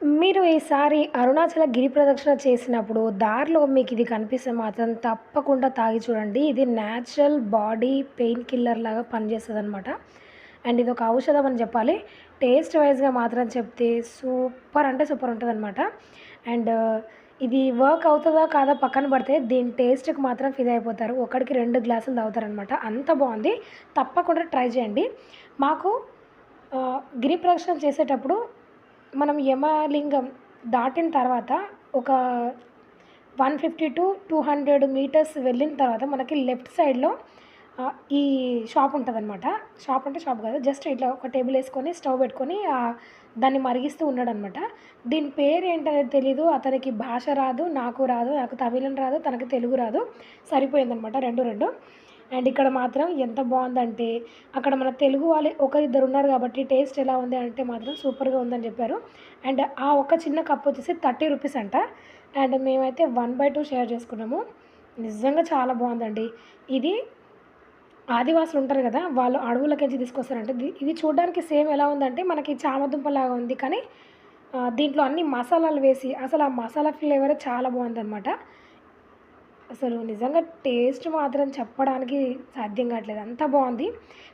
మీరు ఈసారి అరుణాచల గిరి ప్రదక్షిణ చేసినప్పుడు దారిలో మీకు ఇది కనిపిస్తే మాత్రం తప్పకుండా తాగి చూడండి. ఇది న్యాచురల్ బాడీ పెయిన్ కిల్లర్ లాగా పనిచేస్తుంది అనమాట అండ్ ఇది ఒక ఔషధం అని చెప్పాలి. టేస్ట్ వైజ్గా మాత్రం చెప్తే సూపర్ అంటే సూపర్ ఉంటుంది అనమాట అండ్ uh, ఇది వర్క్ అవుతుందా కాదా పక్కన పడితే దీని టేస్ట్కి మాత్రం ఫిదా అయిపోతారు. ఒకడికి రెండు గ్లాసులు తాగుతారనమాట అంత బాగుంది. తప్పకుండా ట్రై చేయండి. మాకు uh, గిరి ప్రదక్షిణ చేసేటప్పుడు మనం యమలింగం దాటిన తర్వాత ఒక one fifty to two hundred meters వెళ్ళిన తర్వాత మనకి లెఫ్ట్ సైడ్లో ఈ షాప్ ఉంటుందన్నమాట. షాప్ అంటే షాప్ కాదు జస్ట్ ఇట్లా ఒక టేబుల్ వేసుకొని స్టవ్ పెట్టుకొని దాన్ని మరిగిస్తూ ఉన్నాడు అనమాట దీని పేరు ఏంటనేది తెలీదు అతనికి భాష రాదు నాకు రాదు నాకు తమిళం రాదు తనకి తెలుగు రాదు సరిపోయిందనమాట రెండు రెండు. అండ్ ఇక్కడ మాత్రం ఎంత బాగుందంటే అక్కడ మన తెలుగు వాళ్ళు ఒకరిద్దరు ఉన్నారు కాబట్టి టేస్ట్ ఎలా ఉంది అంటే మాత్రం సూపర్గా ఉందని చెప్పారు. అండ్ ఆ ఒక చిన్న కప్ వచ్చేసి థర్టీ రూపీస్ అంట. అండ్ మేమైతే వన్ బై టూ షేర్ చేసుకున్నాము. నిజంగా చాలా బాగుందండి. ఇది ఆదివాసులు ఉంటారు కదా వాళ్ళు అడవులకెళ్ళి తీసుకొస్తారంటే. ఇది చూడడానికి సేమ్ ఎలా ఉందంటే మనకి చామదుంపలాగా ఉంది కానీ దీంట్లో అన్ని మసాలాలు వేసి అసలు ఆ మసాలా ఫ్లేవర్ చాలా బాగుందన్నమాట. అసలు నిజంగా టేస్ట్ మాత్రం చెప్పడానికి సాధ్యం కావట్లేదు. అంత బాగుంది.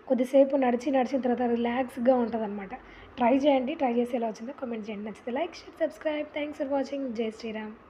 కొద్దిసేపు నడిచి నడిచిన తర్వాత రిలాక్స్గా ఉంటుంది అనమాట ట్రై చేయండి. ట్రై చేసి ఎలా వచ్చిందో కామెంట్ చేయండి. నచ్చితే like share subscribe. Thanks for watching. Jai Sriram.